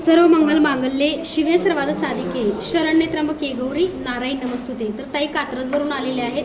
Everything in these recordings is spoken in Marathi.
सर्व मंगल मांगल्ये शिवे सर्वाद साधिके शरण्य त्र्यंबके गौरी नारायण नमस्तुते. तर ताई कात्रजवरून आलेल्या आहेत.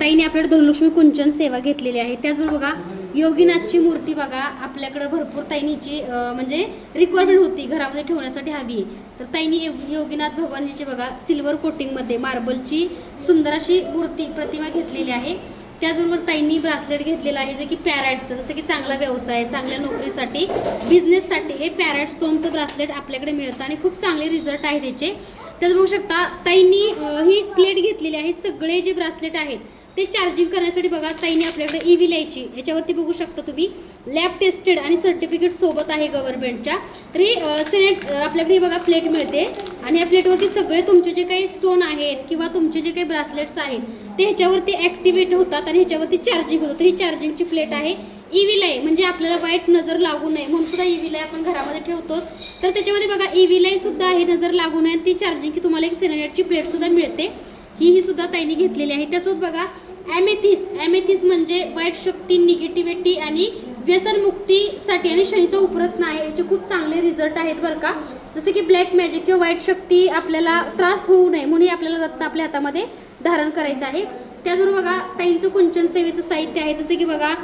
ताईने आपल्याकडे धनलक्ष्मी कुंचन सेवा घेतलेली आहे. त्याचबरोबर बघा योगीनाथची मूर्ती बघा आपल्याकडं भरपूर ताईनीची म्हणजे रिक्वायरमेंट होती घरामध्ये ठेवण्यासाठी हवी. आहे तर ताईनी योग- योगीनाथ भगवानजीची बघा सिल्वर कोटिंगमध्ये मार्बलची सुंदर अशी मूर्ती प्रतिमा घेतलेली आहे. त्याचबरोबर ताईंनी ब्रासलेट घेतलेलं आहे जे की पॅरॅटचं जसं की चांगला व्यवसाय चांगल्या नोकरीसाठी बिझनेससाठी हे पॅरॅट स्टोनचं ब्रासलेट आपल्याकडे मिळतं आणि खूप चांगले रिझल्ट आहे त्याचे त्यात बघू शकता ताईंनी ही प्लेट घेतलेली आहे सगळे जे ब्रासलेट आहेत ते चार्जिंग करण्यासाठी बघा ताईने आपल्याकडे ई व्ही लिहायची. याच्यावरती बघू शकता तुम्ही. लॅब टेस्टेड आणि सर्टिफिकेट सोबत आहे गव्हर्नमेंटच्या तरी ही सिनेट आपल्याकडे बघा प्लेट मिळते. आणि या प्लेटवरती सगळे तुमचे जे काही स्टोन आहेत किंवा तुमचे जे काही ब्रासलेट्स आहेत ते ह्याच्यावरती ॲक्टिवेट होतात आणि ह्याच्यावरती चार्जिंग होतं. तर ही चार्जिंगची प्लेट आहे. ई व्ही लाई म्हणजे आपल्याला वाईट नजर लागू नये म्हणून सुद्धा ई व्ही लाई आपण घरामध्ये ठेवतो तर त्याच्यामध्ये बघा ई व्ही सुद्धा आहे नजर लागू नये. ती चार्जिंगची तुम्हाला एक सेनेटची प्लेट सुद्धा मिळते. ही ही सुद्धा ताईने घेतलेली आहे. त्यासोबत बघा ॲमेथिस ॲमेथिस म्हणजे वाईट शक्ती निगेटिव्हिटी आणि व्यसनमुक्तीसाठी आणि शनीचा उपरत नाही याचे खूप चांगले रिझल्ट आहेत बरं का. जसं की ब्लॅक मॅजिक किंवा वाईट शक्ती आपल्याला त्रास होऊ नये म्हणून आपल्याला रत्न आपल्या हातामध्ये धारण करायचं आहे. त्याचबरोबर बघा ताईंचं कुंचन सेवेचं साहित्य आहे. जसं की बघा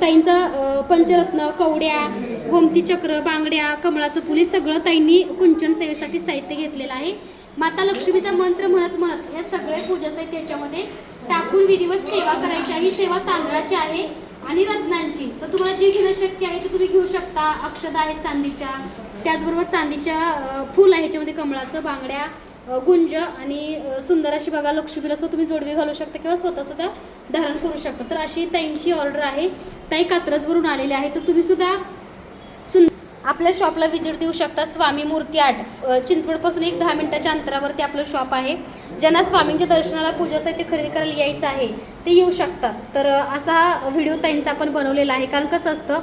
ताईंचं पंचरत्न कवड्या गोमती चक्र बांगड्या कमळाचं फुले सगळं ताईंनी कुंचन सेवेसाठी साहित्य घेतलेलं आहे. माता लक्ष्मीचा मंत्र म्हणत म्हणत हे सगळे पूजा साहित्य याच्यामध्ये टाकून विधिवत सेवा करायची आहे. ही सेवा तांदळाची आहे आणि रत्नांची. तर तुम्हाला जे घेणं शक्य आहे ते तुम्ही घेऊ शकता. अक्षदा आहेत चांदीच्या. त्याचबरोबर चांदीच्या फूल आहे ह्याच्यामध्ये कमळाचं बांगड्या गुंज आणि सुंदर अशी बघा लक्ष्मीला असं तुम्ही जोडवी घालू शकता किंवा स्वतःसुद्धा धारण करू शकता. तर अशी ताईंची ऑर्डर आहे. ताई कात्रजवरून आलेली आहे तर तुम्हीसुद्धा सुंदर आपल्या शॉपला व्हिजिट देऊ शकता स्वामी मूर्ती आर्ट चिंचवडपासून एक दहा मिनिटाच्या अंतरावरती आपलं शॉप आहे. ज्यांना स्वामींच्या दर्शनाला पूजा साहित्य खरेदी करायला यायचं आहे ते येऊ शकतात तर असा व्हिडिओ ताईंचा आपण बनवलेला आहे. कारण कसं असतं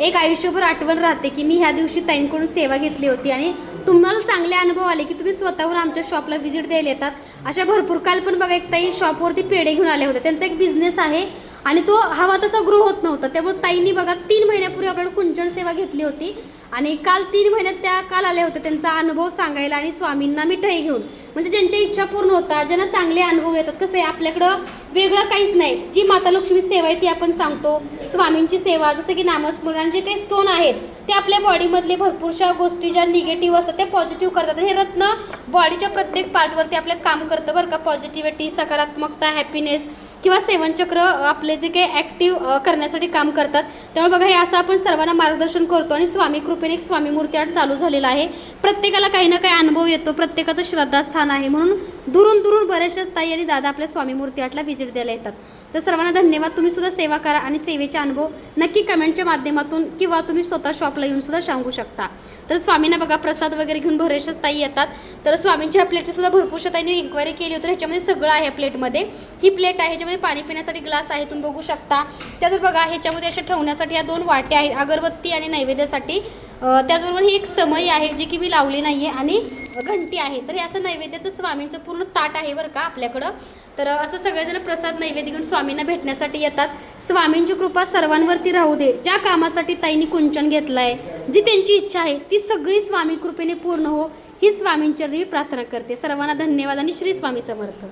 एक आयुष्यभर आठवण राहते की मी ह्या दिवशी ताईंकडून सेवा घेतली होती आणि तुम्हाला चांगले अनुभव आले की तुम्ही स्वतःहून आमच्या शॉपला व्हिजिट द्यायला येतात. अशा भरपूर काल पण बघा एक ताई शॉपवरती पेढे घेऊन आले होते त्यांचा एक बिझनेस आहे आणि तो हवा तसा ग्रो होत नव्हता. त्यामुळे ताईंनी बघा तीन महिन्यापूर्वी आपल्याला कुंचन सेवा घेतली होती. आणि काल तीन महिन्यात त्या काल आल्या होत्या त्यांचा अनुभव सांगायला आणि स्वामींना मिठाई घेऊन. म्हणजे ज्यांच्या इच्छा पूर्ण होतात ज्यांना चांगले अनुभव येतात कसं आहे आपल्याकडं वेगळं काहीच नाही. जी माता लक्ष्मी सेवा आहे ती आपण सांगतो. स्वामींची सेवा जसं की नामस्मरण जे काही स्टोन आहेत ते आपल्या बॉडीमधले भरपूरशा गोष्टी ज्या निगेटिव्ह असतात त्या पॉझिटिव्ह करतात. आणि हे रत्न बॉडीच्या प्रत्येक पार्टवरती आपलं काम करतं बरं का. पॉझिटिव्हिटी सकारात्मकता हॅपीनेस किंवा सेवनचक्र आपले जे काही ॲक्टिव्ह करण्यासाठी काम करतात. त्यामुळे बघा हे असं आपण सर्वांना मार्गदर्शन करतो आणि स्वामी कृपेने एक स्वामी मूर्ती आठ चालू झालेला आहे. प्रत्येकाला काही ना काही अनुभव येतो प्रत्येकाचं श्रद्धास्थान आहे. म्हणून दुरून दुरून बऱ्याचशाच ताई आणि दादा आपल्या स्वामी मूर्ती आठला व्हिजिट द्यायला येतात. तर सर्वांना धन्यवाद. तुम्ही सुद्धा सेवा करा आणि सेवेचे अनुभव नक्की कमेंटच्या माध्यमातून किंवा तुम्ही स्वतः शॉपला येऊन सुद्धा सांगू शकता. तर स्वामींना बघा प्रसाद वगैरे घेऊन बरेचशाच ताई येतात. तर स्वामींच्या प्लेटची सुद्धा भरपूरशा शतांनी इन्क्वायरी केली होती. तर ह्याच्यामध्ये सगळं आहे प्लेटमध्ये ही प्लेट आहे ह्याच्यामध्ये पाणी पिण्यासाठी ग्लास आहे तुम्ही बघू शकता. त्याचबरोबर बघा ह्याच्यामध्ये अशा ठेवण्यासाठी या दोन वाट्या आहेत अगरबत्ती आणि नैवेद्यासाठी. त्याचबरोबर ही एक समयी आहे जी की मी लावली नाही आहे आणि घंटी आहे. तर हे असं नैवेद्याचं स्वामींचं पूर्ण ताट आहे बरं का आपल्याकडं. तर असं सगळेजण प्रसाद नैवेद्य घेऊन स्वामींना भेटण्यासाठी येतात. स्वामींची कृपा सर्वांवरती राहू दे. ज्या कामासाठी ताईंनी कुंचन घेतलं आहे जी त्यांची इच्छा आहे ती सगळी स्वामी कृपेने पूर्ण हो. ही स्वामींच्या देवी प्रार्थना करते. सर्वांना धन्यवाद आणि श्री स्वामी समर्थ.